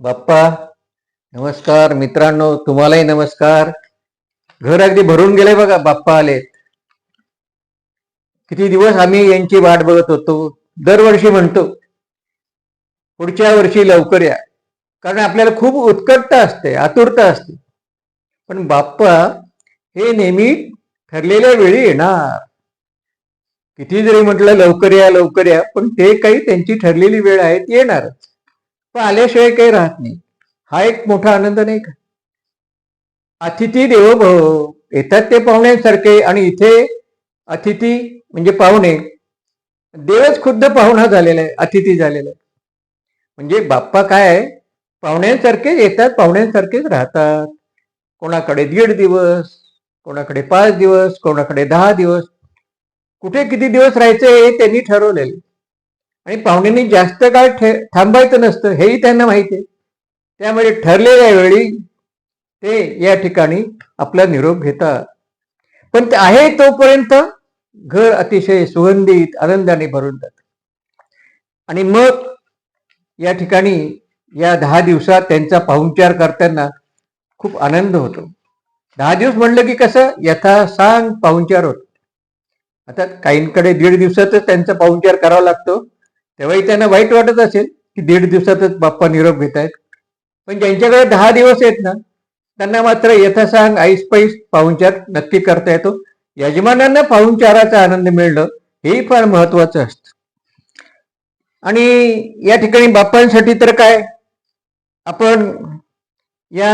बाप्पा नमस्कार. मित्रांनो तुम्हालाही नमस्कार. घर अगदी भरून गेले बघा बाप्पा आलेत किती दिवस आम्ही यांची वाट बघत होतो. दरवर्षी म्हणतो पुढच्या वर्षी लवकर या. कारण आपल्याला खूप उत्कटता असते आतुरता असते. पण बाप्पा हे नेहमी ठरलेल्या वेळी येणार. किती जरी म्हटलं लवकर या लवकर या. पण ते काही त्यांची ठरलेली वेळ आहे ती येणारच. पण आल्याशिवाय काही राहत नाही. हा एक मोठा आनंद नाही का? अतिथी देवभव येतात ते पाहुण्यांसारखे आणि इथे अतिथी म्हणजे पाहुणे. देवच खुद्द पाहुणा झालेला आहे अतिथी झालेला आहे. म्हणजे बाप्पा काय आहे? पाहुण्यांसारखेच येतात पाहुण्यांसारखेच राहतात. कोणाकडे दीड दिवस कोणाकडे पाच दिवस कोणाकडे दहा दिवस. कुठे किती दिवस राहायचे हे त्यांनी ठरवलेले आणि पाहुण्यांनी जास्त काळ ठे थांबायचं नसतं हेही त्यांना माहिती आहे. त्यामुळे ठरलेल्या वेळी ते या ठिकाणी आपला निरोप घेतात. पण ते आहे तोपर्यंत घर अतिशय सुगंधित आनंदाने भरून जात. आणि मग या ठिकाणी या दहा दिवसात त्यांचा पाहुणचार करताना खूप आनंद होतो. दहा दिवस म्हणलं की कसं यथा सांग पाहुणचार होतो. आता काहींकडे दीड दिवसातच त्यांचा पाहुणचार करावा लागतो. तेव्हाही त्यांना वाईट वाटत असेल की दीड दिवसातच बाप्पा निरोप घेत आहेत पण ज्यांच्याकडे दहा दिवस आहेत ना त्यांना मात्र यथासांग आईस पैस पाहुणचार नक्की करता येतो. यजमानांना पाहुणचाराचा आनंद मिळणं हेही फार महत्वाचं असतं. आणि या ठिकाणी बाप्पांसाठी तर काय? आपण या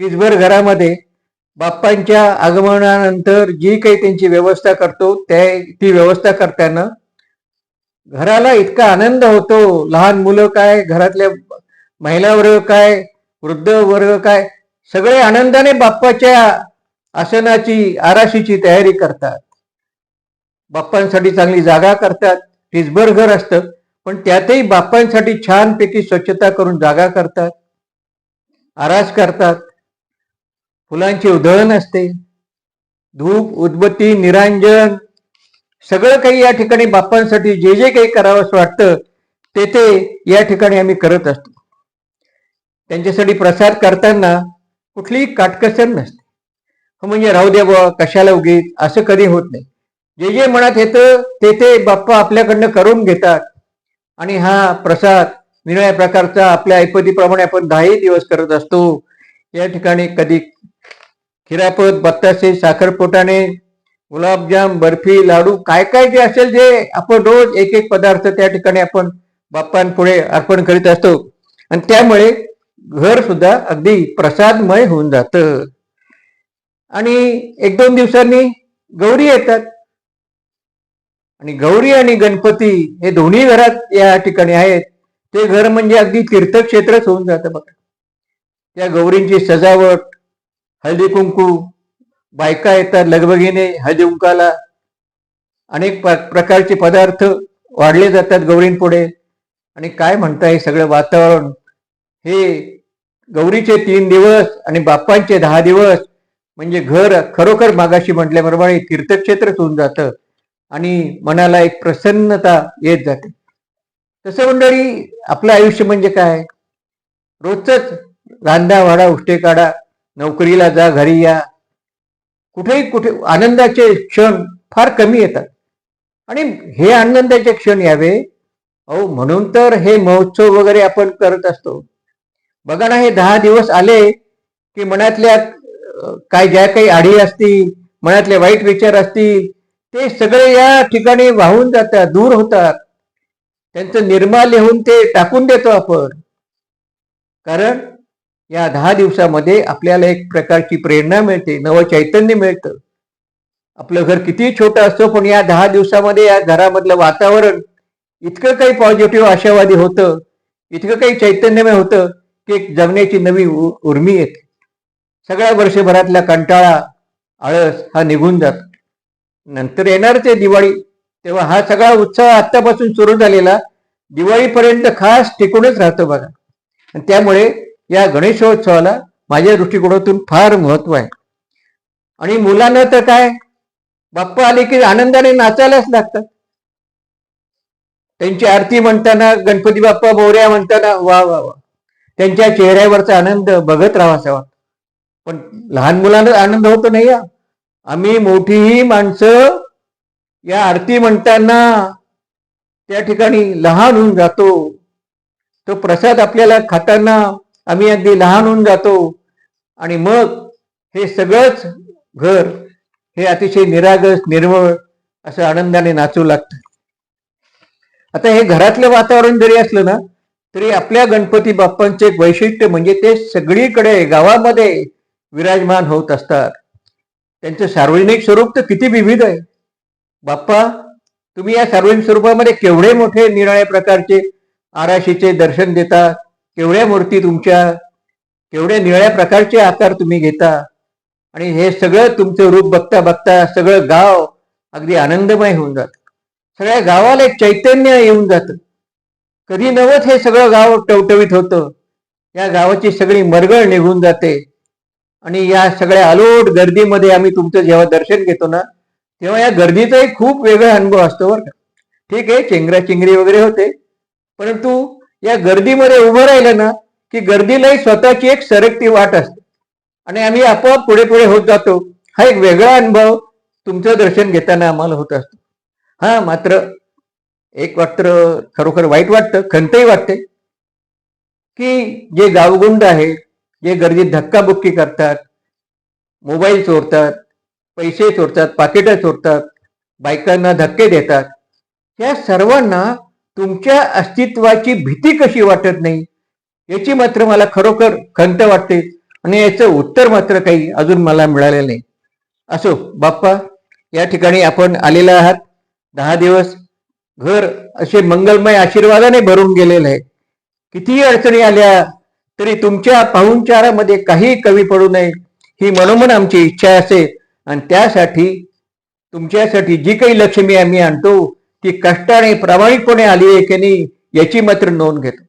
टिचभर घरामध्ये बाप्पांच्या आगमनानंतर जी काही त्यांची व्यवस्था करतो त्या ती व्यवस्था करताना घराला इतका आनंद होतो. लहान मुलं काय घरातल्या महिला वर्ग काय वृद्ध वर्ग काय सगळे आनंदाने बाप्पाच्या आसनाची आराशीची तयारी करतात. बाप्पांसाठी चांगली जागा करतात. टिचभर घर असतं. पण त्यातही बाप्पांसाठी छानपैकी स्वच्छता करून जागा करतात. आरास करतात. फुलांची उधळण असते. धूप उदबत्ती निरांजन सगळं काही या ठिकाणी बाप्पांसाठी जे जे काही करावंसं वाटतं ते ते या ठिकाणी आम्ही करत असतो. त्यांच्यासाठी प्रसाद करताना कुठलीही काटकसर नसते. हो म्हणजे राहू द्या बुवा कशाला उगीत असं कधी होत नाही. जे जे मनात येतं ते ते बाप्पा आपल्याकडनं करून घेतात. आणि हा प्रसाद निराळ्या प्रकारचा आपल्या ऐपतीप्रमाणे आपण दहाही दिवस करत असतो. या ठिकाणी कधी खिरापत बत्तासे साखरपोटाने गुलाबजाम बर्फी लाडू काय काय जे असेल जे आपण रोज एक एक पदार्थ त्या ठिकाणी आपण बाप्पांपुढे अर्पण करीत असतो. आणि त्यामुळे घर सुद्धा अगदी प्रसादमय होऊन जातं. आणि एक दोन दिवसांनी गौरी येतात. आणि गौरी आणि गणपती हे दोन्ही घरात या ठिकाणी आहेत. ते घर म्हणजे अगदी तीर्थक्षेत्रच होऊन जातं बघा. त्या गौरींची सजावट हळदी कुंकू बायका येतात लगबगीने हळदी अनेक प्रकारचे पदार्थ वाढले जातात गौरींपुढे. आणि काय म्हणताय सगळं वातावरण? हे गौरीचे तीन दिवस आणि बाप्पांचे दहा दिवस म्हणजे घर खरोखर मागाशी म्हटल्याप्रमाणे तीर्थक्षेत्रच होऊन जातं आणि मनाला एक प्रसन्नता येत जाते. तसं मंडळी आपलं आयुष्य म्हणजे काय? रोजच रांधा वाडा उष्टे काढा नोकरीला जा घरी या कुठेही कुठे आनंदाचे क्षण फार कमी येतात. आणि हे आनंदाचे क्षण यावे. अहो म्हणून तर हे महोत्सव वगैरे आपण करत असतो. बघा ना हे दहा दिवस आले की मनातल्या काय ज्या काही आडी असतील मनातले वाईट विचार असतील ते सगळे या ठिकाणी वाहून जातात दूर होतात. त्यांचं निर्माल्य होऊन ते टाकून देतो आपण. कारण या दहा दिवसामध्ये आपल्याला एक प्रकारची प्रेरणा मिळते नवं चैतन्य मिळतं. आपलं घर किती छोटं असतं पण या दहा दिवसामध्ये या घरामधलं वातावरण इतकं काही पॉझिटिव्ह आशावादी होतं इतकं काही चैतन्यमय होतं की एक जगण्याची नवी उ- उर्मी येते. सगळ्या वर्षभरातला कंटाळा आळस हा निघून जातो. नंतर येणार ते दिवाळी तेव्हा हा सगळा उत्सव आतापासून सुरू झालेला दिवाळीपर्यंत खास टिकूनच राहतो बघा. आणि त्यामुळे या गणेशोत्सवाला माझ्या दृष्टिकोनातून फार महत्त्व आहे. आणि मुलांना तर काय बाप्पा आले की आनंदाने नाचायलाच लागतात. त्यांची आरती म्हणताना गणपती बाप्पा मोर्या म्हणताना वा वा वा. त्यांच्या चेहऱ्यावरचा आनंद बघत राहावा वाटतो पण लहान मुलांना आनंद होतो नाही या आम्ही मोठीही माणसं या आरती म्हणताना त्या ठिकाणी लहान होऊन जातो. तो प्रसाद आपल्याला खाताना आम्ही अगदी लहान होऊन जातो. आणि मग हे सगळंच घर हे अतिशय निरागस निर्मळ असं आनंदाने नाचू लागतं. आता हे घरातलं वातावरण जरी असलं ना तरी आपल्या गणपती बाप्पांचे एक वैशिष्ट्य म्हणजे ते सगळीकडे गावामध्ये विराजमान होत असतात. त्यांचं सार्वजनिक स्वरूप तर किती विविध आहे. बाप्पा तुम्ही या सार्वजनिक स्वरूपामध्ये केवढे मोठे निराळ्या प्रकारचे आराशीचे दर्शन देतात केवढ्या मूर्ती तुमच्या केवढ्या निळ्या प्रकारचे आकार तुम्ही घेता? आणि हे सगळं तुमचं रूप बघता बघता सगळं गाव अगदी आनंदमय होऊन जात. सगळ्या गावाला एक चैतन्य येऊन जातं. कधी नवत हे सगळं गाव टवटवीत होतं. या गावाची सगळी मरगळ निघून जाते. आणि या सगळ्या अलोट गर्दीमध्ये आम्ही तुमचं जेव्हा दर्शन घेतो ना तेव्हा या गर्दीचाही खूप वेगळा अनुभव असतो बरं का. ठीक आहे चेंगरा चिंगरी वगैरे होते. परंतु या गर्दीमध्ये उभं राहिलं ना की गर्दीलाही स्वतःची एक सरकती वाट असते. आणि आम्ही आपोआप पुढे पुढे होत जातो. हा एक वेगळा अनुभव तुमचं दर्शन घेताना आम्हाला होत असतो. हा मात्र एक मात्र खरोखर वाईट वाटतं खंतही वाटते की जे गावगुंड आहेत जे गर्दीत धक्काबुक्की करतात मोबाईल चोरतात पैसे चोरतात पाकिटं चोरतात बायकांना धक्के देतात या सर्वांना तुमच्या अस्तित्वाची भीती कशी वाटत नाही? याची मात्र मला खरोखर खंत वाटते आणि याचं उत्तर मात्र काही अजून मला मिळालेलं नाही. असो बाप्पा या ठिकाणी आपण आलेला आहात. दहा दिवस घर असे मंगलमय आशीर्वादाने भरून गेलेलं आहे. कितीही अडचणी आल्या तरी तुमच्या पाहुणचारामध्ये काही कमी पडू नये ही मनोमन आमची इच्छा असेल आणि त्यासाठी तुमच्यासाठी जी काही लक्ष्मी आम्ही आणतो ती कष्टाने प्रामाणिकपणे आली आहे की नाही याची मात्र नोंद घेतो.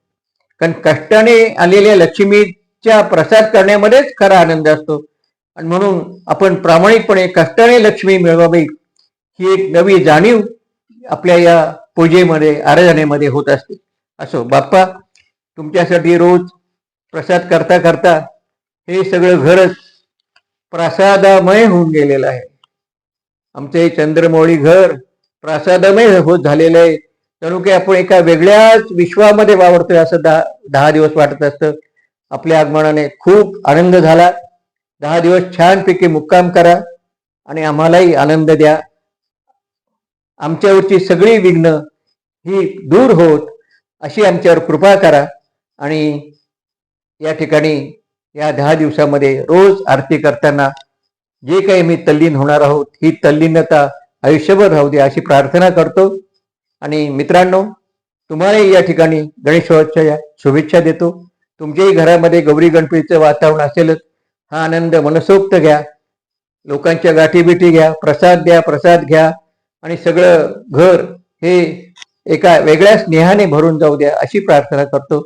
कारण कष्टाने आलेल्या लक्ष्मीच्या प्रसाद करण्यामध्येच खरा आनंद असतो. आणि म्हणून आपण प्रामाणिकपणे कष्टाने लक्ष्मी मिळवावी ही एक नवी जाणीव आपल्या या पूजेमध्ये आराधनेमध्ये होत असते. असो बाप्पा तुमच्यासाठी रोज प्रसाद करता करता हे सगळं घरच प्रसादामय होऊन गेलेलं आहे. आमचे चंद्रमौळी घर प्रसादमय होत झालेलं आहे. जणू की आपण एका वेगळ्याच विश्वामध्ये वावरतोय असं दहा दहा दिवस वाटत असतं. आपल्या आगमनाने खूप आनंद झाला. दहा दिवस छानपैकी मुक्काम करा आणि आम्हालाही आनंद द्या. आमच्यावरची सगळी विघ्न ही दूर होत अशी आमच्यावर कृपा करा आणि या ठिकाणी या दहा दिवसामध्ये रोज आरती करताना जे काही मी तल्लीन होणार आहोत ही तल्लीनता आयुष्यभर राहू दे अशी प्रार्थना करतो. आणि मित्रांनो तुम्हालाही या ठिकाणी गणेशोत्सवाच्या शुभेच्छा देतो. तुमच्याही घरामध्ये गौरी गणपतीचं वातावरण असेलच हा आनंद मनसोक्त घ्या. लोकांच्या गाठीबिठी घ्या प्रसाद द्या प्रसाद घ्या. आणि सगळं घर हे एका वेगळ्या स्नेहाने भरून जाऊ द्या अशी प्रार्थना करतो.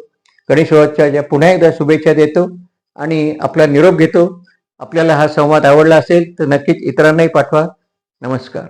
गणेशोत्सवाच्या पुन्हा एकदा शुभेच्छा देतो आणि आपला निरोप घेतो. आपल्याला हा संवाद आवडला असेल तर नक्कीच इतरांनाही पाठवा. नमस्कार.